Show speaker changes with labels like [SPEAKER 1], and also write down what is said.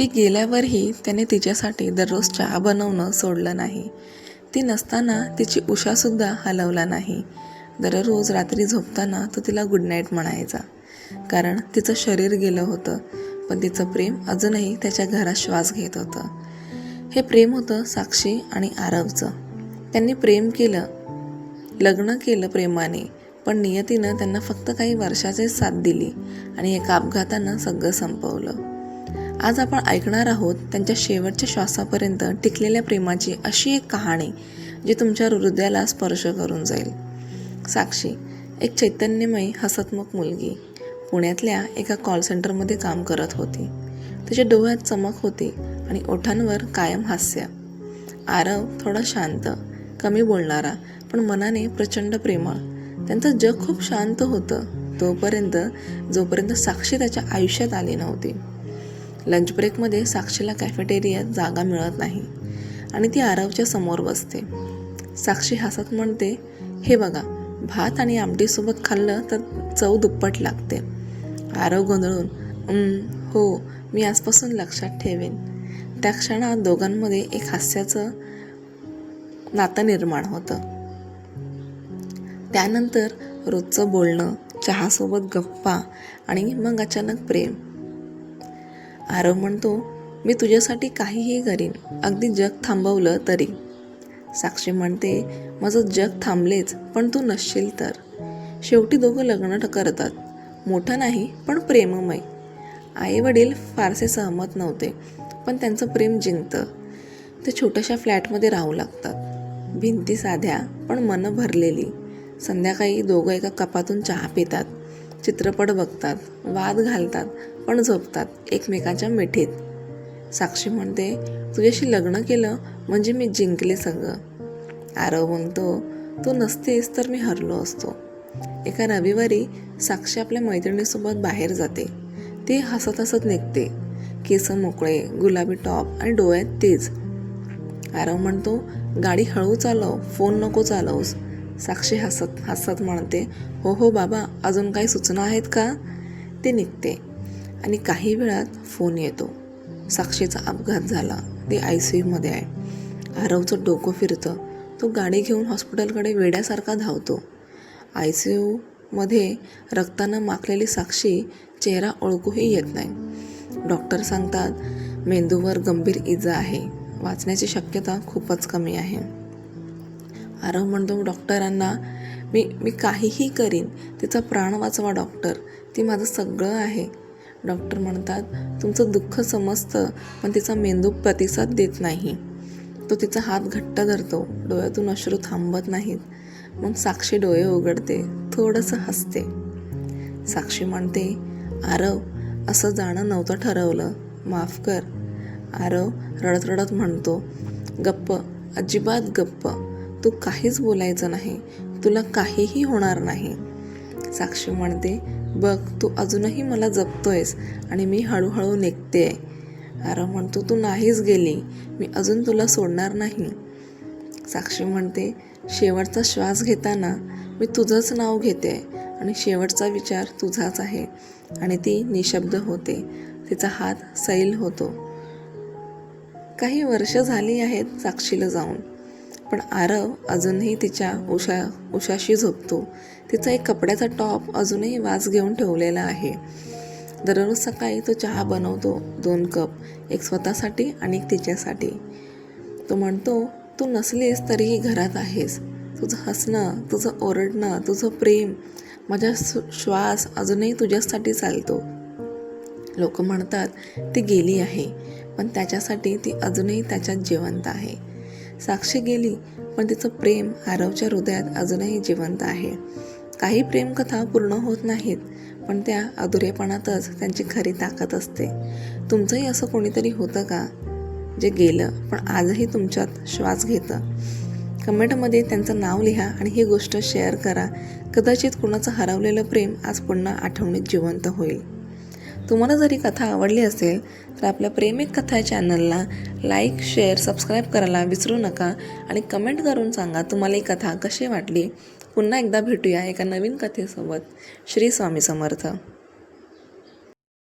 [SPEAKER 1] ती गेल्यावरही त्याने तिच्यासाठी दररोज चहा बनवणं सोडलं नाही. ती नसताना तिची उषासुद्धा हलवला नाही. दररोज रात्री झोपताना तो तिला गुड नाईट म्हणायचा. कारण तिचं शरीर गेलं होतं पण तिचं प्रेम अजूनही त्याच्या घरात श्वास घेत होतं. हे प्रेम होतं साक्षी आणि आरवचं. त्यांनी प्रेम केलं लग्न केलं प्रेमाने पण नियतीनं त्यांना फक्त काही वर्षाचे साथ दिली आणि एका अपघातानं सगळं संपवलं. आज आपण ऐकणार आहोत त्यांच्या शेवटच्या श्वासापर्यंत टिकलेल्या प्रेमाची अशी एक कहाणी जी तुमच्या हृदयाला स्पर्श करून जाईल. साक्षी एक चैतन्यमयी हसतमुख मुलगी. पुण्यातल्या एका कॉल सेंटरमध्ये काम करत होती. तिच्या डोळ्यात चमक होती आणि ओठांवर कायम हास्य. आरव थोडा शांत कमी बोलणारा पण मनाने प्रचंड प्रेमळ. त्यांचं जग खूप शांत होतं. तोपर्यंत जोपर्यंत साक्षी त्याच्या आयुष्यात आली नव्हती. लंच ब्रेकमध्ये साक्षीला कॅफेटेरियात जागा मिळत नाही आणि ती आरवच्या समोर बसते. साक्षी हसत म्हणते हे बघा भात आणि आमटीसोबत खाल्लं तर चव दुप्पट लागते. आरव गोंधळून हो मी आजपासून लक्षात ठेवेन. त्या क्षणात दोघांमध्ये एक हास्याचं नातं निर्माण होतं. त्यानंतर रोजचं बोलणं चहासोबत गप्पा आणि मग अचानक प्रेम. आरव म्हणतो मी तुझ्यासाठी काहीही करीन. अगदी जग थांबवलं तरी. साक्षी म्हणते माझं जग थांबलेच पण तू नसशील तर. शेवटी दोघं लग्न करतात. मोठं नाही पण प्रेममय. आई वडील फारसे सहमत नव्हते पण त्यांचं प्रेम जिंकतं. ते छोट्याशा फ्लॅटमध्ये राहू लागतात. भिंती साध्या पण मनं भरलेली. संध्याकाळी दोघं एका कपातून चहा पितात. चित्रपट बघतात वाद घालतात पण झोपतात एकमेकाच्या मिठीत. साक्षी म्हणते तुझ्याशी लग्न केलं म्हणजे मी जिंकले सगळं. आरव म्हणतो तू नसतेस तर मी हरलो असतो. एका रविवारी साक्षी आपल्या मैत्रिणीसोबत बाहेर जाते. ती हसत हसत निघते. केस मोकळे गुलाबी टॉप आणि डोळ्यात तेज. आरव म्हणतो गाडी हळू चालव फोन नको चालवस. साक्षी हसत हसत म्हणते हो हो बाबा अजून काही सूचना आहेत का? ते निघते आणि काही वेळात फोन येतो. साक्षीचा अपघात झाला. ते आय सी यूमध्ये आहे. आरवचं डोकं फिरतं. तो गाडी घेऊन हॉस्पिटलकडे वेड्यासारखा धावतो. आय सी यूमध्ये रक्तानं माखलेली साक्षी चेहरा ओळखूही येत नाही. डॉक्टर सांगतात मेंदूवर गंभीर इजा आहे. वाचण्याची शक्यता खूपच कमी आहे. आरव म्हणतो डॉक्टरांना मी मी काहीही करीन तिचा प्राण वाचवा डॉक्टर ती माझं सगळं आहे. डॉक्टर म्हणतात तुमचं दुःख समजतं पण तिचा मेंदू प्रतिसाद देत नाही. तो तिचा हात घट्ट धरतो डोळ्यातून अश्रू थांबत नाहीत. मग साक्षी डोळे उघडते थोडंसं हसते. साक्षी म्हणते आरव असं जाणं नव्हतं ठरवलं माफ कर. आरव रडत रडत म्हणतो गप्प अजिबात गप्प. तू काहीच बोलायचं नाही. तुला काहीही होणार नाही. साक्षी म्हणते बघ तू अजूनही मला जपतोयस आणि मी हळूहळू निघते. अरे म्हणतो तू नाहीच गेली. मी अजून तुला सोडणार नाही. साक्षी म्हणते शेवटचा श्वास घेताना मी तुझंच नाव घेते आणि शेवटचा विचार तुझाच आहे. आणि ती निशब्द होते. तिचा हात सैल होतो. काही वर्ष झाली आहेत साक्षीला जाऊन. पण आरव अजूनही तिच्या उषा उशाशी झोपतो. तिचा एक कपड्याचा टॉप अजूनही वास घेऊन ठेवलेला आहे. दररोज सकाळी तो चहा बनवतो दोन कप एक स्वतःसाठी आणि एक तिच्यासाठी. तो म्हणतो तू नसलीस तरीही घरात आहेस. तुझं हसणं तुझं ओरडणं तुझं प्रेम माझा श्वास अजूनही तुझ्यासाठी चालतो. लोक म्हणतात ती गेली आहे पण त्याच्यासाठी ती अजूनही त्याच्यात जिवंत आहे. साक्षी गेली पण तिचं प्रेम आरवच्या हृदयात अजूनही जिवंत आहे. काही प्रेमकथा पूर्ण होत नाहीत पण त्या अधुरेपणातच त्यांची खरी ताकद असते. तुमचंही असं कोणीतरी होतं का? जे गेलं पण आजही तुमच्यात श्वास घेतं. कमेंटमध्ये त्यांचं नाव लिहा आणि ही गोष्ट शेअर करा. कदाचित कुणाचं हरवलेलं प्रेम आज पुन्हा आठवणीत जिवंत होईल. तुम्हाला जरी कथा आवडली असेल तर आपल्या प्रेमिक कथा चॅनलला लाईक शेअर सबस्क्राईब करायला विसरू नका आणि कमेंट करून सांगा तुम्हाला ही कथा कशी वाटली. पुन्हा एकदा भेटूया एका नवीन कथेसोबत. श्री स्वामी समर्थ.